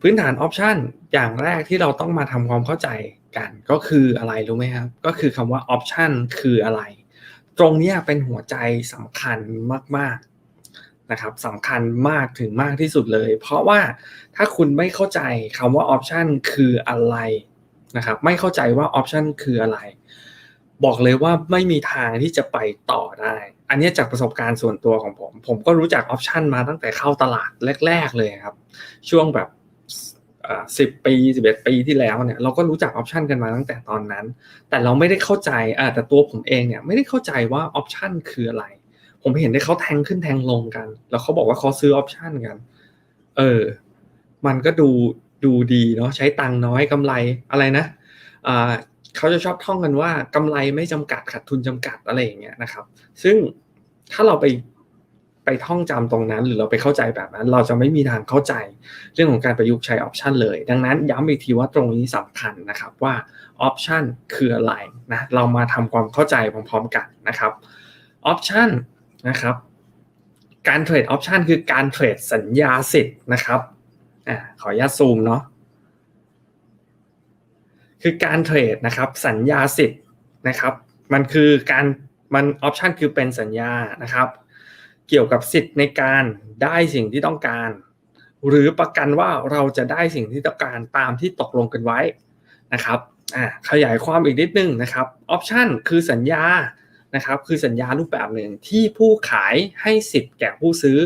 พื้นฐานออปชันอย่างแรกที่เราต้องมาทำความเข้าใจกันก็คืออะไรรู้ไหมครับ ก็คือคำว่าออปชันคืออะไร ตรงนี้เป็นหัวใจสำคัญมากๆนะครับสำคัญมากถึงมากที่สุดเลย เพราะว่าถ้าคุณไม่เข้าใจคำว่าออปชันคืออะไรนะครับไม่เข้าใจว่าออปชันคืออะไร บอกเลยว่าไม่มีทางที่จะไปต่อได้ อันนี้จากประสบการณ์ส่วนตัวของผม ผมก็รู้จักออปชันมาตั้งแต่เข้าตลาดแรก ๆ เลยครับ ช่วงแบบ สิบปีสิบเอ็ดปีที่แล้วเนี่ยเราก็รู้จักออปชันกันมาตั้งแต่ตอนนั้น แต่เราไม่ได้เข้าใจอ่าแต่ตัวผมเองเนี่ยไม่ได้เข้าใจว่าออปชันคืออะไร ผมเห็นได้เขาแทงขึ้นแทงลงกัน แล้วเขาบอกว่าเขาซื้อออปชันกัน เออ มันก็ดูดูดีเนาะใช้ตังค์น้อยกำไรอะไรนะอ่าเขาจะชอบท่องกันว่ากำไรไม่จำกัดขาดทุนจำกัดอะไรอย่างเงี้ยนะครับ ซึ่งถ้าเราไป ไปท่องจำตรงนั้น หรือเราไปเข้าใจแบบนั้น เราจะไม่มีทางเข้าใจเรื่องของการประยุกต์ใช้ออปชันเลย ดังนั้นย้ำอีกทีว่าตรงนี้สำคัญนะครับว่าออปชันคืออะไรนะเรามาทำความเข้าใจพร้อมๆกันนะครับออปชันนะครับการเทรดออปชันคือการเทรดสัญญาสิทธิ์นะครับอ่าขออนุญาตซูมเนาะคือการเทรดนะครับสัญญาสิทธิ์นะครับมันคือการมันออปชันคือเป็นสัญญานะครับ เกี่ยวกับสิทธิ์ในการได้สิ่งที่ต้องการ หรือประกันว่าเราจะได้สิ่งที่ต้องการตามที่ตกลงกันไว้นะครับขยายความอีกนิดนึงนะครับออปชันคือสัญญานะครับคือสัญญารูปแบบหนึ่งที่ผู้ขายให้สิทธิ์แก่ผู้ซื้อ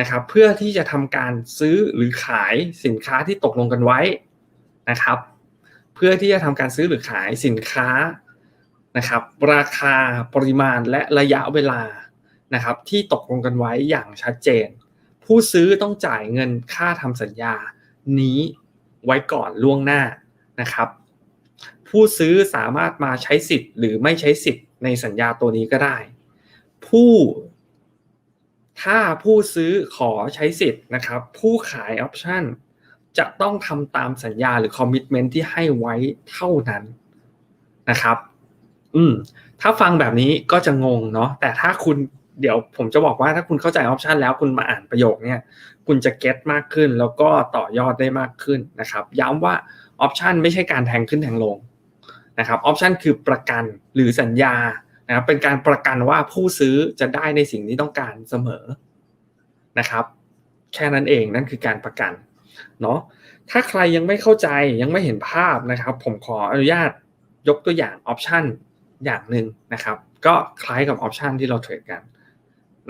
นะครับเพื่อที่จะทำการซื้อหรือขายสินค้าที่ตกลงกันไว้นะครับ เพื่อที่จะทำการซื้อหรือขายสินค้านะครับ ราคาปริมาณและระยะเวลา นะครับที่ตกลงกันไว้อย่างชัดเจน ผู้ซื้อต้องจ่ายเงินค่าทำสัญญานี้ไว้ก่อนล่วงหน้านะครับ ผู้ซื้อสามารถมาใช้สิทธิ์ หรือไม่ใช้สิทธิ์ในสัญญาตัวนี้ก็ได้ ผู้ถ้าผู้ซื้อขอใช้สิทธิ์นะครับ ผู้ขายออปชันจะต้องทำตามสัญญาหรือคอมมิชเมนที่ให้ไว้เท่านั้นนะครับ อืม ถ้าฟังแบบนี้ก็จะงงเนาะแต่ถ้าคุณ เดี๋ยวผมจะบอกว่าถ้าคุณเข้าใจออปชันแล้วคุณมาอ่านประโยคเนี่ยคุณจะเก็ตมากขึ้นแล้วก็ต่อยอดได้มากขึ้นนะครับ ย้ำว่าออปชันไม่ใช่การแทงขึ้นแทงลงนะครับออปชันคือประกันหรือสัญญานะครับเป็นการประกันว่าผู้ซื้อจะได้ในสิ่งที่ต้องการเสมอนะครับ แค่นั้นเองนั่นคือการประกันเนาะถ้าใครยังไม่เข้าใจยังไม่เห็นภาพนะครับ ผมขออนุญาตยกตัวอย่างออปชันอย่างหนึ่งนะครับ ก็คล้ายกับออปชันที่เราเทรดกัน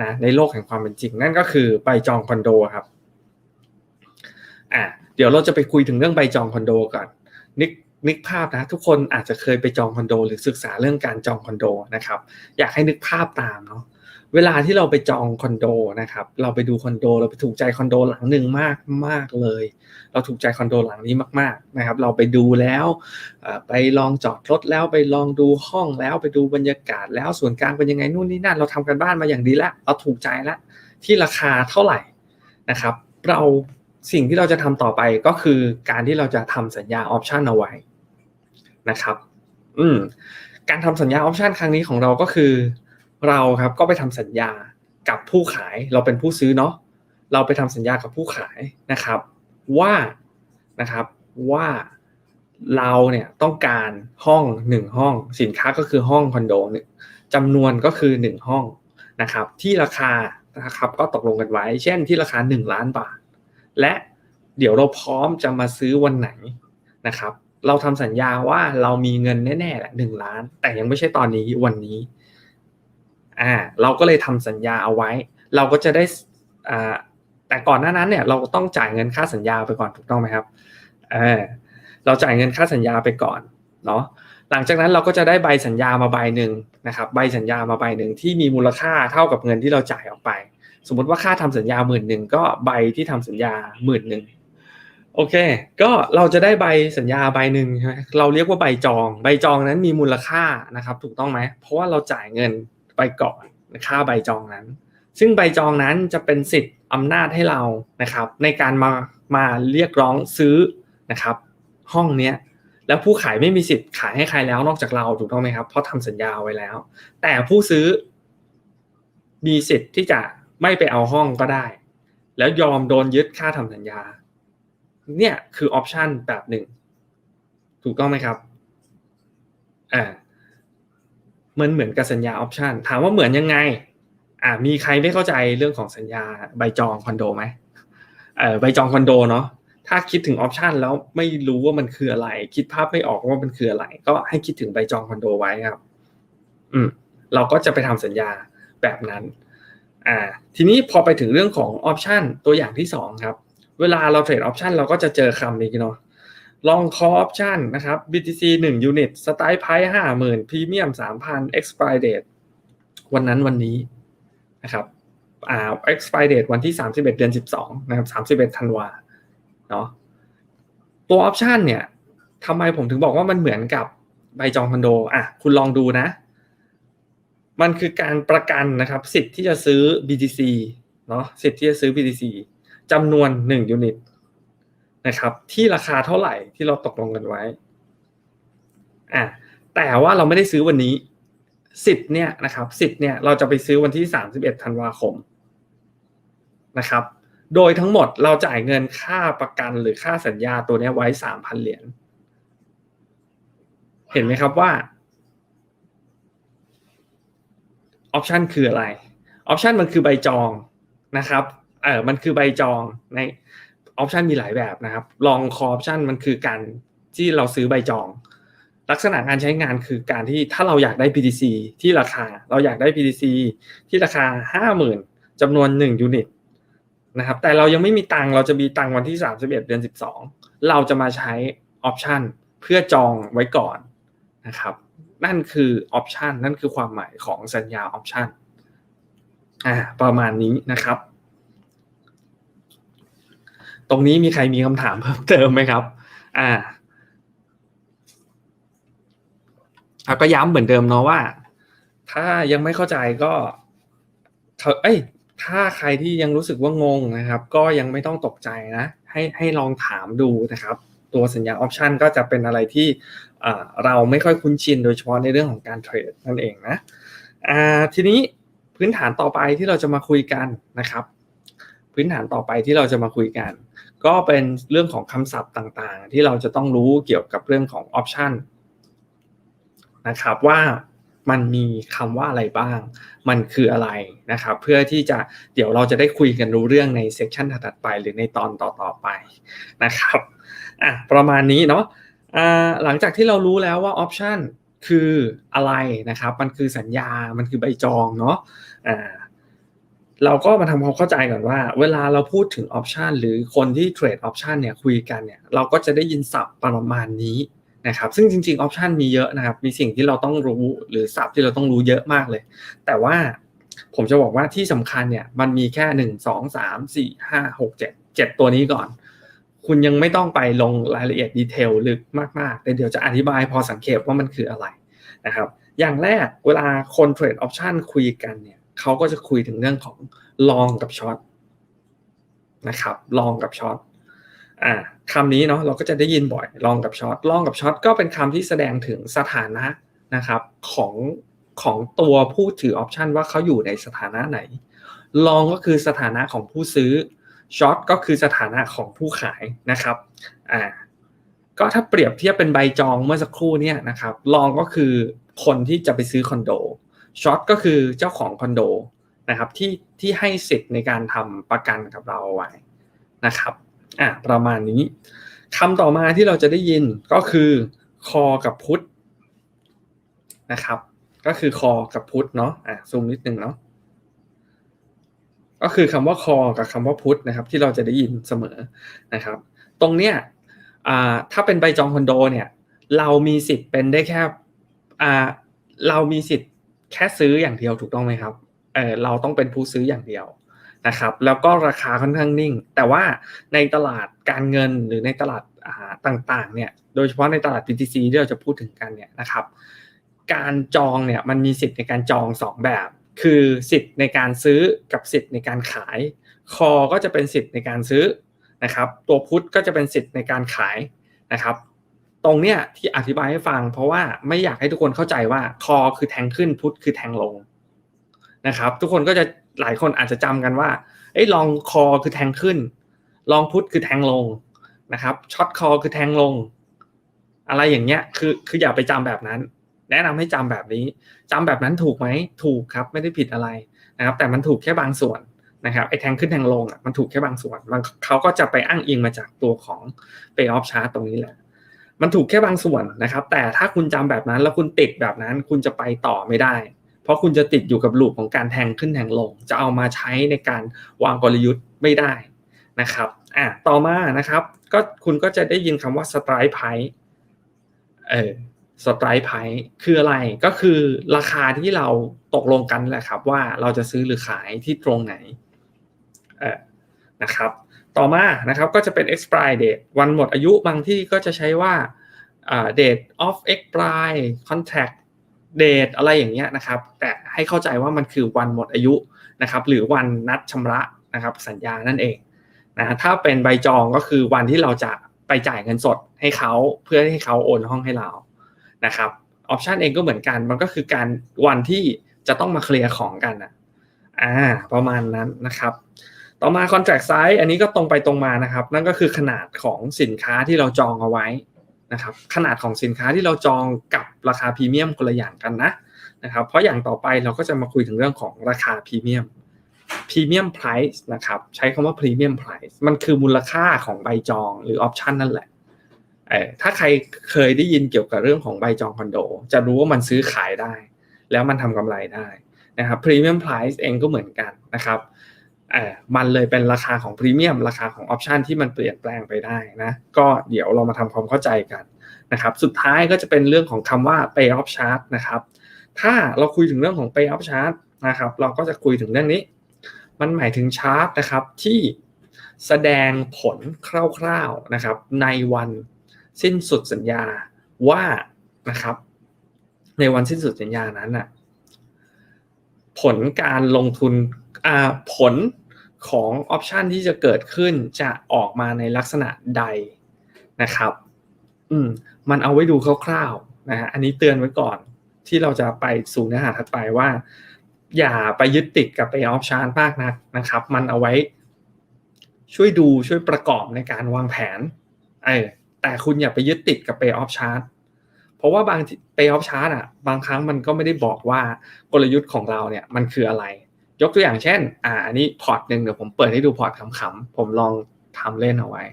นะในโลกแห่งความเป็นจริง นั่นก็คือใบจองคอนโดครับอะเดี๋ยวเราจะไปคุยถึงเรื่องใบจองคอนโดก่อนนึกนึกภาพนะทุกคนอาจจะเคยไปจองคอนโด หรือศึกษาเรื่องการจองคอนโดนะครับ อยากให้นึกภาพตามเนาะ เวลาที่เราไปจองคอนโดนะครับ เราไปดูคอนโด เราไปถูกใจคอนโดหลังหนึ่งมากมากเลย เราถูกใจคอนโดหลังนี้มาก ๆนะครับ เราไปดูแล้วไปลองจอดรถแล้วไปลองดูห้องแล้วไปดูบรรยากาศแล้วส่วนกลางเป็นยังไงนู่นนี่นั่น เราทำกันบ้านมาอย่างดีแล้วเราถูกใจแล้วที่ราคาเท่าไหร่นะครับ เราสิ่งที่เราจะทำต่อไปก็คือการที่เราจะทำสัญญาออปชันเอาไว้นะครับ อืมการทำสัญญาออปชันครั้งนี้ของเราก็คือ เราครับก็ไปทำสัญญากับผู้ขายเราเป็นผู้ซื้อเนาะเราไปทำสัญญากับผู้ขายนะครับ ว่านะครับว่าเราเนี่ยต้องการห้องหนึ่งห้อง สินค้าก็คือห้องคอนโดหนึ่งจำนวนก็คือหนึ่งห้องนะครับ ที่ราคานะครับก็ตกลงกันไว้ เช่นที่ราคาหนึ่งล้านบาท และเดี๋ยวเราพร้อมจะมาซื้อวันไหนนะครับ เราทำสัญญาว่าเรามีเงินแน่ๆแหละหนึ่งล้าน แต่ยังไม่ใช่ตอนนี้วันนี้ อ่าเราก็เลยทำสัญญาเอาไว้ เราก็จะได้อ่าแต่ก่อนหน้านั้นเนี่ยเราต้องจ่ายเงินค่าสัญญาไปก่อนถูกต้องไหมครับเออเราจ่ายเงินค่าสัญญาไปก่อนเนาะหลังจากนั้นเราก็จะได้ใบสัญญามาใบหนึ่งนะครับใบสัญญามาใบหนึ่งที่มีมูลค่าเท่ากับเงินที่เราจ่ายออกไป สมมติว่าค่าทำสัญญาหมื่นหนึ่งก็ใบที่ทำสัญญาหมื่นหนึ่งโอเค ก็เราจะได้ใบสัญญาใบหนึ่งเราเรียกว่าใบจอง ใบจองนั้นมีมูลค่านะครับ ถูกต้องไหมเพราะว่าเราจ่ายเงิน ไปก่อนค่าใบจองนั้น ซึ่งใบจองนั้นจะเป็นสิทธิ์อำนาจให้เรานะครับ ในการมามาเรียกร้องซื้อนะครับ ห้องเนี้ยแล้วผู้ขายไม่มีสิทธิ์ขายให้ใครแล้วนอกจากเราถูกต้องไหมครับเพราะทำสัญญาไว้แล้ว แต่ผู้ซื้อ มีสิทธิ์ที่จะไม่ไปเอาห้องก็ได้ แล้วยอมโดนยึดค่าทำสัญญา เนี่ยคือออปชันแบบหนึ่งถูกต้องไหมครับอ่า มันเหมือนกับสัญญาออปชันถามว่าเหมือนยังไง อ่ามีใครไม่เข้าใจเรื่องของสัญญาใบจองคอนโดไหมเออใบจองคอนโดเนาะถ้าคิดถึงออปชันแล้วไม่รู้ว่ามันคืออะไร คิดภาพไม่ออกว่ามันคืออะไร ก็ให้คิดถึงใบจองคอนโดไว้ครับ อืม เราก็จะไปทำสัญญาแบบนั้น อ่า ทีนี้พอไปถึงเรื่องของออปชันตัวอย่างที่สองครับ เวลาเราเทรดออปชันเราก็จะเจอคำนี้เนาะ ลองคอออปชันนะครับ BTC 1 unit สไตล์ไพห้าหมื่นพรีเมียมสามพัน expire date วันนั้นวันนี้นะครับอ่า expire date วันที่ 31 เดือน 12 นะครับ 31ธันวาเนาะตัวออปชันเนี่ยทำไมผมถึงบอกว่ามันเหมือนกับใบจองคอนโดอะคุณลองดูนะ มันคือการประกันนะครับ สิทธิ์ที่จะซื้อ BTC เนาะสิทธิ์ที่จะซื้อ BTC จำนวน1ยูนิต นะครับ ที่ราคาเท่าไหร่ที่เราตกลงกันไว้อะแต่ว่าเราไม่ได้ซื้อวันนี้สิทธิ์เนี่ยนะครับสิทธิ์เนี่ยเราจะไปซื้อวันที่ 31ธันวาคมนะครับ โดยทั้งหมดเราจ่ายเงินค่าประกันหรือค่าสัญญาตัวนี้ไว้ 3,000 เหรียญเห็นไหมครับว่าออปชันคืออะไรออปชันมันคือใบจองนะครับเออมันคือใบจองใน ออปชันมีหลายแบบนะครับลองคอออปชันมันคือการที่เราซื้อใบจอง ลักษณะการใช้งานคือการที่ถ้าเราอยากได้ PTC ที่ราคา เราอยากได้ PTC ที่ราคา 50,000จำนวน 1 ยูนิตนะครับแต่เรายังไม่มีตังเราจะมีตังวันที่ 31 เดือน 12 เราจะมาใช้ออปชันเพื่อจองไว้ก่อนนะครับนั่นคือออปชันนั่นคือความหมายของสัญญาออปชันอ่าประมาณนี้นะครับ ตรงนี้มีใครมีคำถามเพิ่มเติมไหมครับ อ่าก็ย้ำเหมือนเดิมเนาะว่า ถ้ายังไม่เข้าใจก็เอ้ยถ้าใครที่ยังรู้สึกว่างงนะครับ ก็ยังไม่ต้องตกใจนะ ให้ให้ลองถามดูนะครับ ตัวสัญญาออปชันก็จะเป็นอะไรที่เราไม่ค่อยคุ้นชินโดยเฉพาะในเรื่องของการเทรดนั่นเองนะทีนี้พื้นฐานต่อไปที่เราจะมาคุยกันนะครับ พื้นฐานต่อไปที่เราจะมาคุยกัน ก็เป็นเรื่องของคำศัพท์ต่างๆ ที่เราจะต้องรู้เกี่ยวกับเรื่องของออปชันนะครับว่ามันมีคำว่าอะไรบ้าง มันคืออะไรนะครับ เพื่อที่จะเดี๋ยวเราจะได้คุยกันรู้เรื่องในเซสชันถัดไป หรือในตอนต่อๆไปนะครับอะประมาณนี้เนาะอ่าหลังจากที่เรารู้แล้วว่าออปชันคืออะไรนะครับ มันคือสัญญา มันคือใบจองเนาะอ่า เราก็มาทำความเข้าใจก่อนว่า เวลาเราพูดถึงออปชันหรือคนที่เทรดออปชันเนี่ยคุยกันเนี่ยเราก็จะได้ยินศัพท์ประมาณนี้นะครับซึ่งจริงๆออปชันมีเยอะนะครับ มีสิ่งที่เราต้องรู้หรือศัพท์ที่เราต้องรู้เยอะมากเลย แต่ว่าผมจะบอกว่าที่สำคัญเนี่ยมันมีแค่หนึ่งสองสามสี่ห้าหกเจ็ดเจ็ดตัวนี้ก่อน คุณยังไม่ต้องไปลงรายละเอียดดีเทลลึกมากๆ แต่เดี๋ยวจะอธิบายพอสังเกตว่ามันคืออะไรนะครับ อย่างแรกเวลาคนเทรดออปชันคุยกันเนี่ย เขาก็จะคุยถึงเรื่องของลองกับช็อตนะครับลองกับช็อตอ่าคำนี้เนาะเราก็จะได้ยินบ่อยลองกับช็อตลองกับช็อตก็เป็นคำที่แสดงถึงสถานะนะครับของของตัวผู้ถือออปชันว่าเขาอยู่ในสถานะไหน ลองก็คือสถานะของผู้ซื้อช็อตก็คือสถานะของผู้ขายนะครับอ่าก็ถ้าเปรียบเทียบเป็นใบจองเมื่อสักครู่เนี่ยนะครับลองก็คือคนที่จะไปซื้อคอนโด ช็อตก็คือเจ้าของคอนโดนะครับที่ที่ให้สิทธิ์ในการทำประกันกับเราไว้นะครับอะประมาณนี้คำต่อมาที่เราจะได้ยินก็คือคอกับพุทนะครับ ก็คือคอกับพุทเนาะอะซูมนิดนึงเนาะก็คือคำว่าคอกับคำว่าพุทนะครับ ที่เราจะได้ยินเสมอนะครับ ตรงเนี้ยอ่าถ้าเป็นใบจองคอนโดเนี่ย เรามีสิทธิ์เป็นได้แค่อ่าเรามีสิทธิ์ แค่ซื้ออย่างเดียวถูกต้องไหมครับเออเราต้องเป็นผู้ซื้ออย่างเดียวนะครับแล้วก็ราคาค่อนข้างนิ่ง แต่ว่าในตลาดการเงินหรือในตลาดต่างๆเนี่ยโดยเฉพาะในตลาด BTC ที่เราจะพูดถึงกันเนี่ยนะครับการจองเนี่ยมันมีสิทธิ์ในการจอง 2 แบบ คือสิทธิ์ในการซื้อกับสิทธิ์ในการขายคอก็จะเป็นสิทธิ์ในการซื้อนะครับตัวพุทก็จะเป็นสิทธิ์ในการขายนะครับ ตรงเนี้ยที่อธิบายให้ฟัง เพราะว่าไม่อยากให้ทุกคนเข้าใจว่าคอคือแทงขึ้นพุทคือแทงลงนะครับ ทุกคนก็จะหลายคนอาจจะจำกันว่าไอ้ลองคอคือแทงขึ้น ลองพุทคือแทงลงนะครับช็อตคอคือแทงลง อะไรอย่างเงี้ยคือคืออย่าไปจำแบบนั้น แนะนำให้จำแบบนี้จำแบบนั้นถูกไหมถูกครับ ไม่ได้ผิดอะไรนะครับ แต่มันถูกแค่บางส่วนนะครับไอ้แทงขึ้นแทงลงอะมันถูกแค่บางส่วนมันเขาก็จะไปอ้างอิงมาจากตัวของ pay off chart ตรงนี้แหละ มันถูกแค่บางส่วนนะครับ แต่ถ้าคุณจำแบบนั้นแล้วคุณติดแบบนั้น คุณจะไปต่อไม่ได้ เพราะคุณจะติดอยู่กับลูปของการแทงขึ้นแทงลง จะเอามาใช้ในการวางกลยุทธ์ไม่ได้นะครับอะต่อมานะครับก็คุณก็จะได้ยินคำว่า strike price เออ strike price คืออะไรก็คือราคาที่เราตกลงกันแหละครับ ว่าเราจะซื้อหรือขายที่ตรงไหนเออนะครับ ต่อมานะครับก็จะเป็น expire date วันหมดอายุบางที่ก็จะใช้ว่า date of expire contract date อะไรอย่างเงี้ยนะครับ แต่ให้เข้าใจว่ามันคือวันหมดอายุนะครับหรือวันนัดชำระนะครับสัญญานั่นเองนะถ้าเป็นใบจองก็คือวันที่เราจะไปจ่ายเงินสดให้เขาเพื่อให้เขาโอนห้องให้เรานะครับออปชันเองก็เหมือนกันมันก็คือการวันที่จะต้องมาเคลียร์ของกันอะอ่าประมาณนั้นนะครับ ต่อมา contract size อันนี้ก็ตรงไปตรงมานะครับ นั่นก็คือขนาดของสินค้าที่เราจองเอาไว้นะครับ ขนาดของสินค้าที่เราจองกับราคาพรีเมียมคนละอย่างกันนะนะครับ เพราะอย่างต่อไปเราก็จะมาคุยถึงเรื่องของราคาพรีเมียมพรีเมียมไพรซ์นะครับใช้คำว่าพรีเมียมไพรซ์มันคือมูลค่าของใบจองหรือออปชันนั่นแหละเออถ้าใครเคยได้ยินเกี่ยวกับเรื่องของใบจองคอนโด จะรู้ว่ามันซื้อขายได้ แล้วมันทำกำไรได้นะครับพรีเมียมไพรซ์เองก็เหมือนกันนะครับ ออมันเลยเป็นราคาของพรีเมียมราคาของออปชันที่มันเปลี่ยนแปลงไปได้นะก็เดี๋ยวเรามาทำความเข้าใจกันนะครับสุดท้ายก็จะเป็นเรื่องของคำว่า pay off chart นะครับถ้าเราคุยถึงเรื่องของ pay off chart นะครับเราก็จะคุยถึงเรื่องนี้ มันหมายถึงชาร์ตนะครับที่แสดงผลคร่าวๆนะครับในวันสิ้นสุดสัญญาว่านะครับในวันสิ้นสุดสัญญานั้นน่ะผลการลงทุนอ่าผล ของออปชันที่จะเกิดขึ้นจะออกมาในลักษณะใดนะครับอืมมันเอาไว้ดูคร่าวๆนะฮะอันนี้เตือนไว้ก่อนที่เราจะไปสู่เนื้อหาถัดไปว่า อย่าไปยึดติดกับไปออปชันมากนักนะครับ มันเอาไว้ช่วยดูช่วยประกอบในการวางแผนเออแต่คุณอย่าไปยึดติดกับไปออฟชาร์ตเพราะว่าบางไปออฟชาร์ตอะ บางครั้งมันก็ไม่ได้บอกว่ากลยุทธ์ของเราเนี่ยมันคืออะไร ยกตัวอย่างเช่น อ่า อันนี้พอร์ตหนึ่งเดี๋ยวผมเปิดให้ดูพอร์ตขำๆผมลองทำเล่นเอาไว้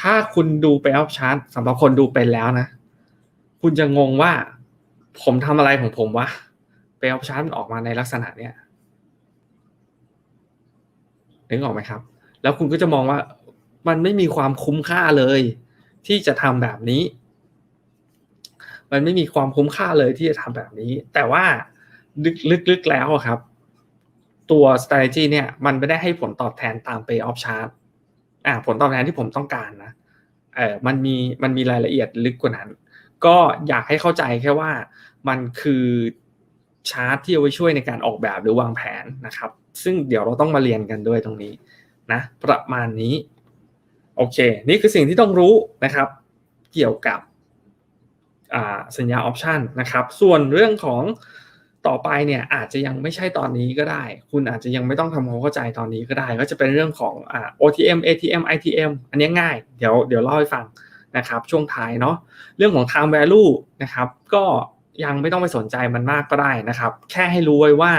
ถ้าคุณดูไปออฟชาร์ตสำหรับคนดูเป็นแล้วนะ คุณจะงงว่า ผมทำอะไรของผมวะไปออฟชาร์ตออกมาในลักษณะเนี้ยนึกออกไหมครับ แล้วคุณก็จะมองว่ามันไม่มีความคุ้มค่าเลย ที่จะทำแบบนี้ มันไม่มีความคุ้มค่าเลยที่จะทำแบบนี้ แต่ว่าลึกๆแล้วครับ ตัว strategy เนี่ยมันไม่ได้ให้ผลตอบแทนตาม pay off chart อ่าผลตอบแทนที่ผมต้องการนะเออมันมีมันมีรายละเอียดลึกกว่านั้น ก็อยากให้เข้าใจแค่ว่ามันคือชาร์ตที่เอาไว้ช่วยในการออกแบบหรือวางแผนนะครับ ซึ่งเดี๋ยวเราต้องมาเรียนกันด้วยตรงนี้นะประมาณนี้ โอเค นี่คือสิ่งที่ต้องรู้นะครับ เกี่ยวกับสัญญาออปชันนะครับ ส่วนเรื่องของ ต่อไปเนี่ยอาจจะยังไม่ใช่ตอนนี้ก็ได้ คุณอาจจะยังไม่ต้องทำความเข้าใจตอนนี้ก็ได้ ก็จะเป็นเรื่องของอ่า OTM ATM ITM อันนี้ง่าย เดี๋ยวเดี๋ยวเล่าให้ฟังนะครับช่วงท้ายเนาะเรื่องของ time value นะครับก็ยังไม่ต้องไปสนใจมันมากก็ได้นะครับ แค่ให้รู้ไว้ว่า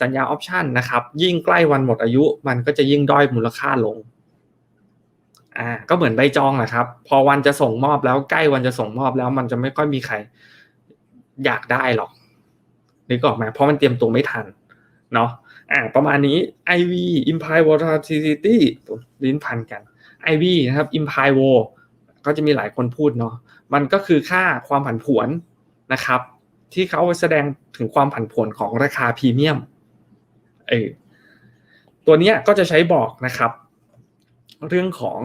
สัญญาออปชันนะครับ ยิ่งใกล้วันหมดอายุมันก็จะยิ่งด้อยมูลค่าลงอ่าก็เหมือนใบจองแหละครับ พอวันจะส่งมอบแล้วใกล้วันจะส่งมอบแล้วมันจะไม่ค่อยมีใครอยากได้หรอก นึกออกไหมเพราะมันเตรียมตัวไม่ทันเนาะอ่าประมาณนี้ IV implied volatility ลิ้นพันกัน IV นะครับ implied vol ก็จะมีหลายคนพูดเนาะมันก็คือค่าความผันผวนนะครับ ที่เขาแสดงถึงความผันผวนของราคาพรีเมียมเออตัวนี้ก็จะใช้บอกนะครับ เรื่องของ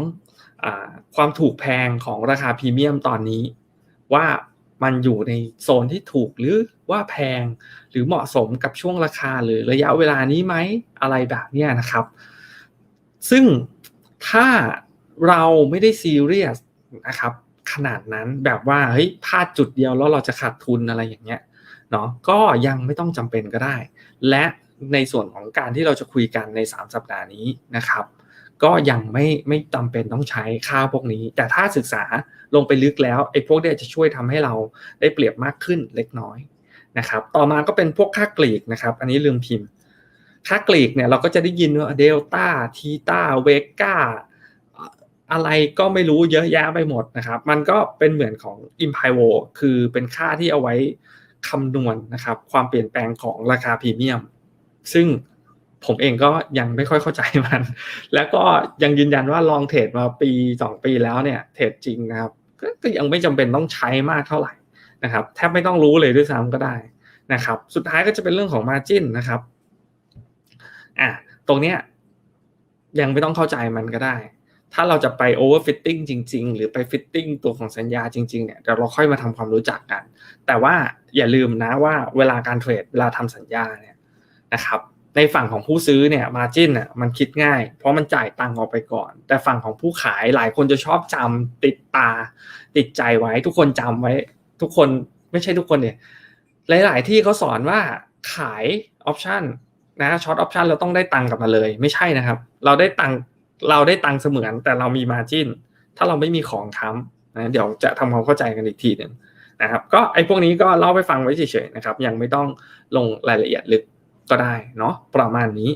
อความถูกแพงของราคาพรีเมียมตอนนี้ว่า มันอยู่ในโซนที่ถูกหรือว่าแพง หรือเหมาะสมกับช่วงราคาหรือระยะเวลานี้ไหมอะไรแบบนี้นะครับ ซึ่งถ้าเราไม่ได้ซีเรียสนะครับขนาดนั้นแบบว่าเฮ้ยพลาดจุดเดียวแล้วเราจะขาดทุนอะไรอย่างเงี้ยเนาะก็ยังไม่ต้องจำเป็นก็ได้ และในส่วนของการที่เราจะคุยกันใน 3 สัปดาห์นี้นะครับ ก็ยังไม่ไม่จำเป็นต้องใช้ค่าพวกนี้ แต่ถ้าศึกษาลงไปลึกแล้วไอ้พวกนี้จะช่วยทำให้เราได้เปรียบมากขึ้นเล็กน้อยนะครับ ต่อมาก็เป็นพวกค่ากรีกนะครับ อันนี้ลืมพิมพ์ ค่ากรีกเนี่ยเราก็จะได้ยินว่าเดลต้าทีตาเวก้าอะไรก็ไม่รู้เยอะแยะไปหมดนะครับ มันก็เป็นเหมือนของ i m p i v o คือเป็นค่าที่เอาไว้คำนวณนะครับ ความเปลี่ยนแปลงของราคาพรีเมียม ซึ่ง ผมเองก็ยังไม่ค่อยเข้าใจมัน แล้วก็ยังยืนยันว่าลองเทรดมาปี 2 ปีแล้วเนี่ยเทรดจริงนะครับกก็ยังไม่จำเป็นต้องใช้มากเท่าไหร่นะครับแทบไม่ต้องรู้เลยด้วยซ้ำก็ได้นะครับ สุดท้ายก็จะเป็นเรื่องของ Margin นะครับอะตรงเนี้ยยังไม่ต้องเข้าใจมันก็ได้ ถ้าเราจะไป overfitting จริง ๆ หรือไป fitting ตัวของสัญญาจริง ๆ เนี่ยเดี๋ยวเราค่อยมาทำความรู้จักกัน แต่ว่าอย่าลืมนะว่าเวลาการเทรดเวลาทำสัญญาเนี่ยนะครับ ในฝั่งของผู้ซื้อเนี่ยมาจิ้นอะมันคิดง่าย เพราะมันจ่ายตังค์ออกไปก่อน แต่ฝั่งของผู้ขายหลายคนจะชอบจำติดตา ติดใจไว้ ทุกคนจำไว้ ทุกคนไม่ใช่ทุกคนเนี่ยหลาย ๆ ที่เขาสอนว่าขายออปชันนะช็อตออปชันเราต้องได้ตังค์กลับมาเลย ไม่ใช่นะครับ เราได้ตังค์เราได้ตังค์เสมือน แต่เรามีมาจิ้นถ้าเราไม่มีของค้ำนะเดี๋ยวจะทำความเข้าใจกันอีกทีหนึ่งนะครับ ก็ไอ้พวกนี้ก็เล่าไปฟังไว้เฉยๆนะครับ ยังไม่ต้องลงรายละเอียดลึก ก็ได้เนาะประมาณนี้